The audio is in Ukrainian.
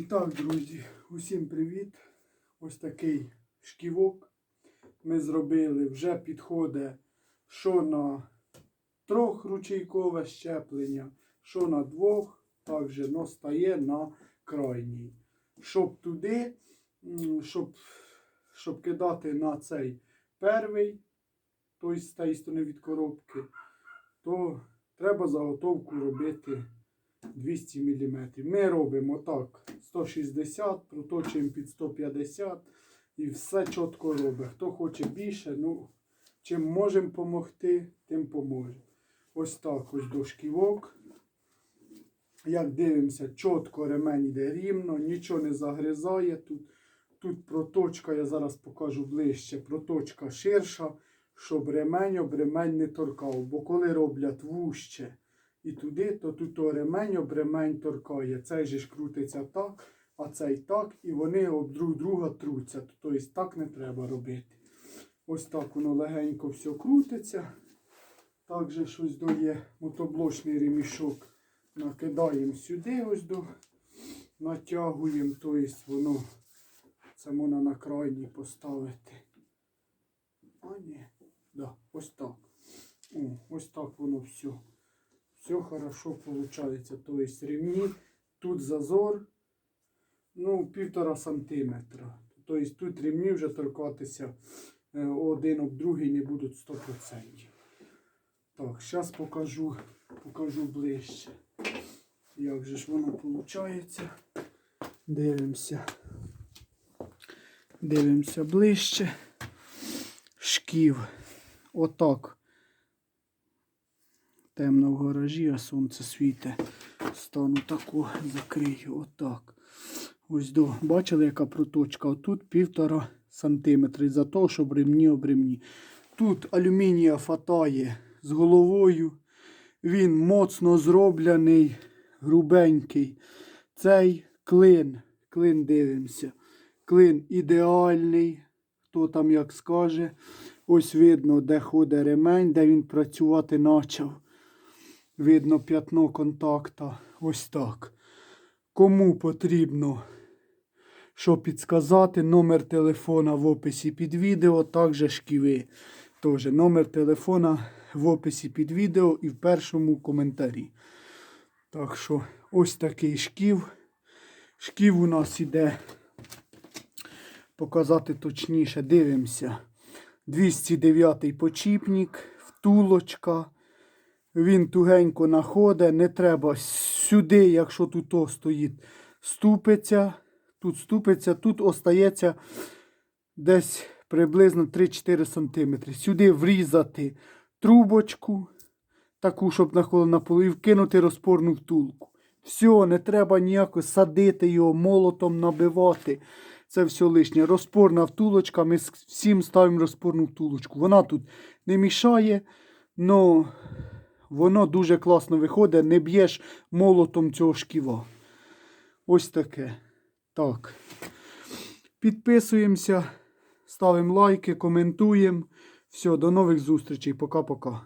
І так, друзі, усім привіт. Ось такий шківок ми зробили. Вже підходить що на трьох ручейкове щеплення, що на двох, також но стає на крайній. Щоб туди, щоб, щоб кидати на цей перший, той з тієї сторони від коробки, то треба заготовку робити 200 мм. Ми робимо так 160, проточуємо під 150 і все чітко робить. Хто хоче більше, ну, чим можемо допомогти, тим поможемо. Ось так ось дошківок. Як дивимося, чітко ремень йде рівно, нічого не загризає тут. Тут проточка, я зараз покажу ближче, проточка ширша, щоб ремень об ремень не торкав. Бо коли роблять вужче і туди, то тут то ремень об торкає. Цей же ж крутиться так, а цей так, і вони об друг друга труться. Тобто так не треба робити. Ось так воно легенько все крутиться. Так же щось дає мотоблочний ремішок. Накидаємо сюди ось до натягуємо, тобто воно це можна на крайній поставити. А ні, да, ось так. О, ось так воно все. Все хорошо виходить. Тобто рівні. Тут зазор ну, півтора сантиметра. Тобто тут рівні вже торкатися е, один об другий не будуть 100%. Так, зараз покажу, покажу ближче. Як же ж воно виходить. Дивимося. Дивимося ближче. Шків. Отак. Темно в гаражі, а сонце світе. Стану таку, закрию. Отак. Ось до. Бачили, яка проточка? Отут півтора сантиметра. За того, щоб ремні об ремні. Тут алюмінія фатає з головою. Він моцно зроблений, грубенький. Цей клин. Клин дивимося. Клин ідеальний. Хто там як скаже. Ось видно, де ходить ремень, де він працювати почав. Видно п'ятно контакта. Ось так. Кому потрібно, що підсказати, номер телефона в описі під відео, також шківи. Теж номер телефона в описі під відео і в першому коментарі. Так що ось такий шків. Шків у нас іде, показати точніше, дивимося. 209 почіпник, втулочка. Він тугенько находить, не треба сюди, якщо тут о стоїть, ступиться. Тут ступиться, тут остається десь приблизно 3-4 см. Сюди врізати трубочку, таку, щоб на полу, і вкинути розпорну втулку. Все, не треба ніяко садити його, молотом набивати. Це все лишнє. Розпорна втулочка. Ми всім ставимо розпорну втулочку. Вона тут не мішає, але воно дуже класно виходить, не б'єш молотом цього шківа. Ось таке. Так. Підписуємося, ставимо лайки, коментуємо. Все, до нових зустрічей. Пока-пока.